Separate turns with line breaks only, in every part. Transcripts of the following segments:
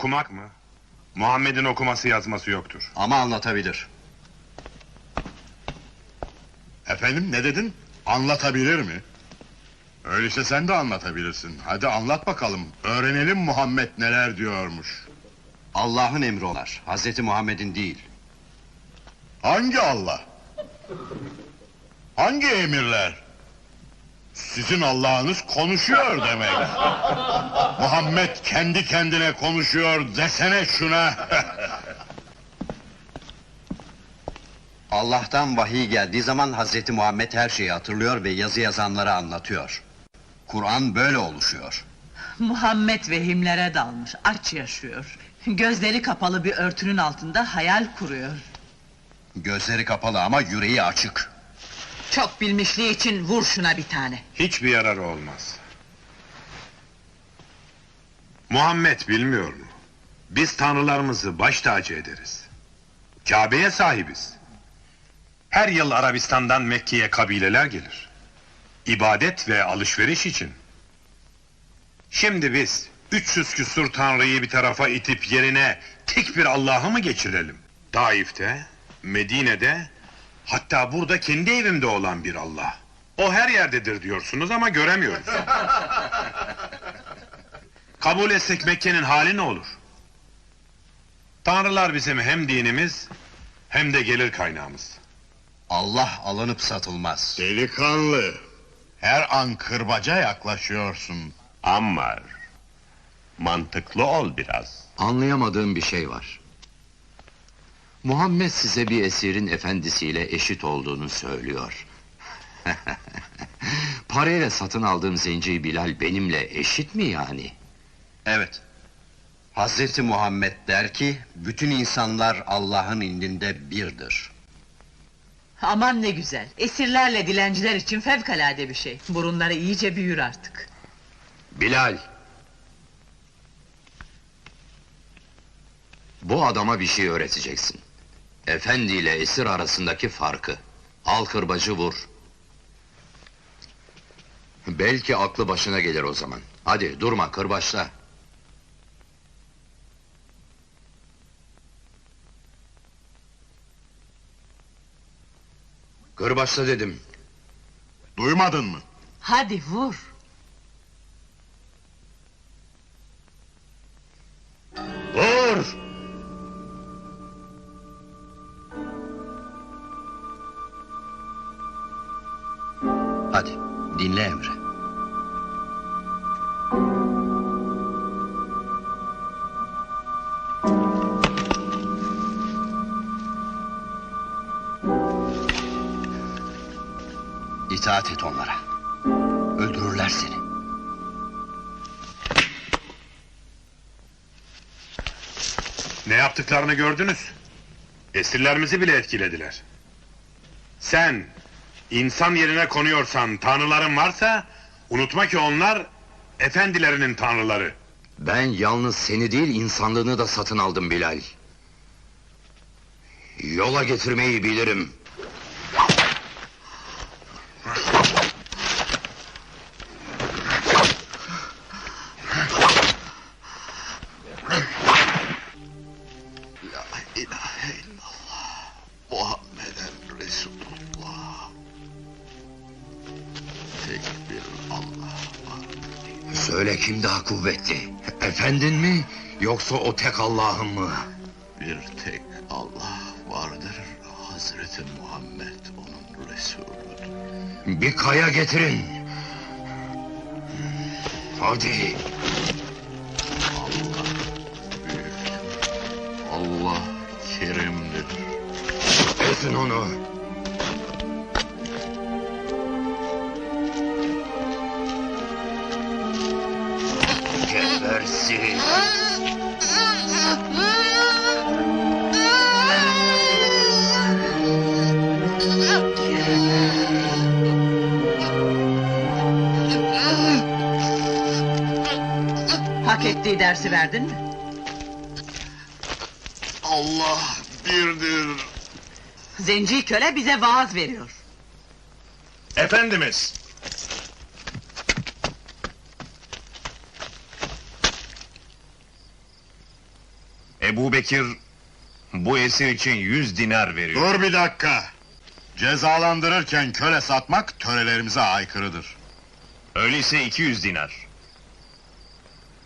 Okumak mı? Muhammed'in okuması yazması yoktur.
Ama anlatabilir.
Efendim ne dedin? Anlatabilir mi? Öyleyse sen de anlatabilirsin. Hadi anlat bakalım. Öğrenelim Muhammed neler diyormuş.
Allah'ın emri onlar. Hazreti Muhammed'in değil.
Hangi Allah? Hangi emirler? Sizin Allah'ınız konuşuyor demek. Muhammed kendi kendine konuşuyor desene şuna.
Allah'tan vahiy geldiği zaman Hazreti Muhammed her şeyi hatırlıyor ve yazı yazanlara anlatıyor. Kur'an böyle oluşuyor.
Muhammed vehimlere dalmış, aç yaşıyor. Gözleri kapalı bir örtünün altında hayal kuruyor.
Gözleri kapalı ama yüreği açık.
Çok bilmişliği için vur şuna bir tane.
Hiçbir yararı olmaz. Muhammed bilmiyor mu? Biz tanrılarımızı baş tacı ederiz. Kabe'ye sahibiz. Her yıl Arabistan'dan Mekke'ye kabileler gelir. İbadet ve alışveriş için. Şimdi biz 300 küsur tanrıyı bir tarafa itip yerine tek bir Allah'ı mı geçirelim? Taif'te, Medine'de, hatta burada kendi evimde olan bir Allah. O her yerdedir diyorsunuz ama göremiyoruz. Kabul etsek Mekke'nin hali ne olur? Tanrılar bizim hem dinimiz hem de gelir kaynağımız.
Allah alınıp satılmaz.
Delikanlı. Her an kırbaca yaklaşıyorsun.
Ammar, mantıklı ol biraz.
Anlayamadığım bir şey var. Muhammed size bir esirin efendisiyle eşit olduğunu söylüyor. Parayla satın aldığım zenci Bilal benimle eşit mi yani?
Evet. Hazreti Muhammed der ki, bütün insanlar Allah'ın indinde birdir.
Aman ne güzel. Esirlerle dilenciler için fevkalade bir şey. Burunları iyice büyür artık.
Bilal! Bu adama bir şey öğreteceksin. Efendi ile esir arasındaki farkı. Al kırbacı vur. Belki aklı başına gelir o zaman. Hadi durma kırbaçla. Kırbaçla dedim.
Duymadın mı?
Hadi vur.
Vur!
Hadi, dinle emri. İtaat et onlara. Öldürürler seni.
Ne yaptıklarını gördünüz. Esirlerimizi bile etkilediler. Sen insan yerine konuyorsan tanrıların varsa unutma ki onlar efendilerinin tanrıları.
Ben yalnız seni değil insanlığını da satın aldım Bilal. Yola getirmeyi bilirim. Söyle kim daha kuvvetli? Efendin mi yoksa o tek Allah'ın mı?
Bir tek Allah vardır. Hazreti Muhammed onun Resulüdür.
Bir kaya getirin. Hadi.
Allah büyüktür. Allah kerimdir.
Ezin onu. Gebersin.
Hak ettiği dersi verdin mi?
Allah birdir.
Zenci köle bize vaaz veriyor.
Efendimiz. Ebu Bekir bu esir için yüz dinar veriyor.
Dur bir dakika. Cezalandırırken köle satmak törelerimize aykırıdır.
Öyleyse 200 dinar.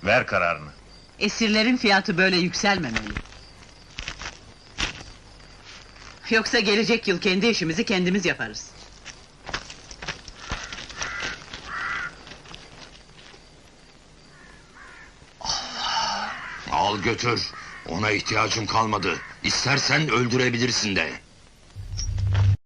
Ver kararını.
Esirlerin fiyatı böyle yükselmemeli. Yoksa gelecek yıl kendi işimizi kendimiz yaparız.
Al götür. Ona ihtiyacım kalmadı. İstersen öldürebilirsin de.